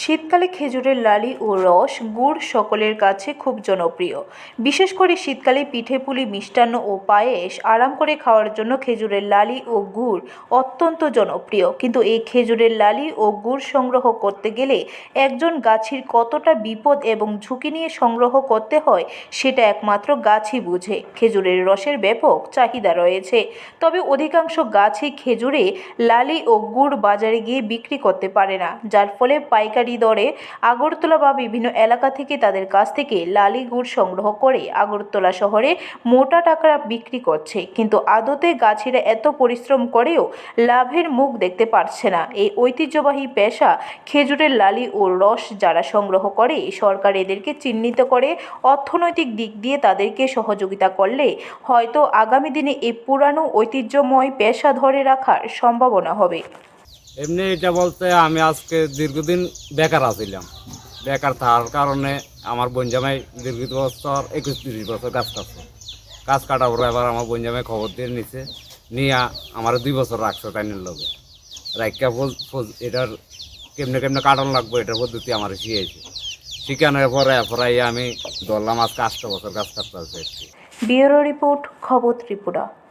শীতকালে খেজুরের লালি ও রস গুড় সকলের কাছে খুব জনপ্রিয়। বিশেষ করে শীতকালে পিঠে পুলি, মিষ্টান্ন ও পায়েস আরাম করে খাওয়ার জন্য খেজুরের লালি ও গুড় অত্যন্ত জনপ্রিয়। কিন্তু এই খেজুরের লালি ও গুড় সংগ্রহ করতে গেলে একজন গাছির কতটা বিপদ এবং ঝুঁকি নিয়ে সংগ্রহ করতে হয়, সেটা একমাত্র গাছই বুঝে। খেজুরের রসের ব্যাপক চাহিদা রয়েছে। তবে অধিকাংশ গাছই খেজুরে, লালি ও গুড় বাজারে গিয়ে বিক্রি করতে পারে না, যার ফলে পাইকারি দরে আগরতলা বা বিভিন্ন এলাকা থেকে তাদের কাছ থেকে লালি গুড় সংগ্রহ করে আগরতলা শহরে মোটা টাকা বিক্রি করছে। কিন্তু আদতে গাছিরা এত পরিশ্রম করেও লাভের মুখ দেখতে পারছে না। এই ঐতিহ্যবাহী পেশা খেজুরের লালি ও রস যারা সংগ্রহ করে, সরকার এদেরকে চিহ্নিত করে অর্থনৈতিক দিক দিয়ে তাদেরকে সহযোগিতা করলে হয়তো আগামী দিনে এই পুরানো ঐতিহ্যময় পেশা ধরে রাখার সম্ভাবনা হবে। এমনি এটা বলতে আমি আজকে দীর্ঘদিন বেকার আছিলাম। বেকার থাকার কারণে আমার বঞ্জামাই দীর্ঘ বছর, একুশ তিরিশ বছর গাছ কাটছে গাছ কাটার পরে এবার আমার বঞ্জামাই খবর দিয়ে নিছে, নিয়ে আমার দুই বছর রাখছে তাইনের লগে। রাইকা ফুল এটার কেমনে কেমনে কাটানো লাগবে এটার পদ্ধতি আমার শিখেছে শিখানোর পরে এরপরে আমি ধরলাম আজকে আটটা বছর গাছ কাটতে আছে। ব্যুরো রিপোর্ট, খবর ত্রিপুরা।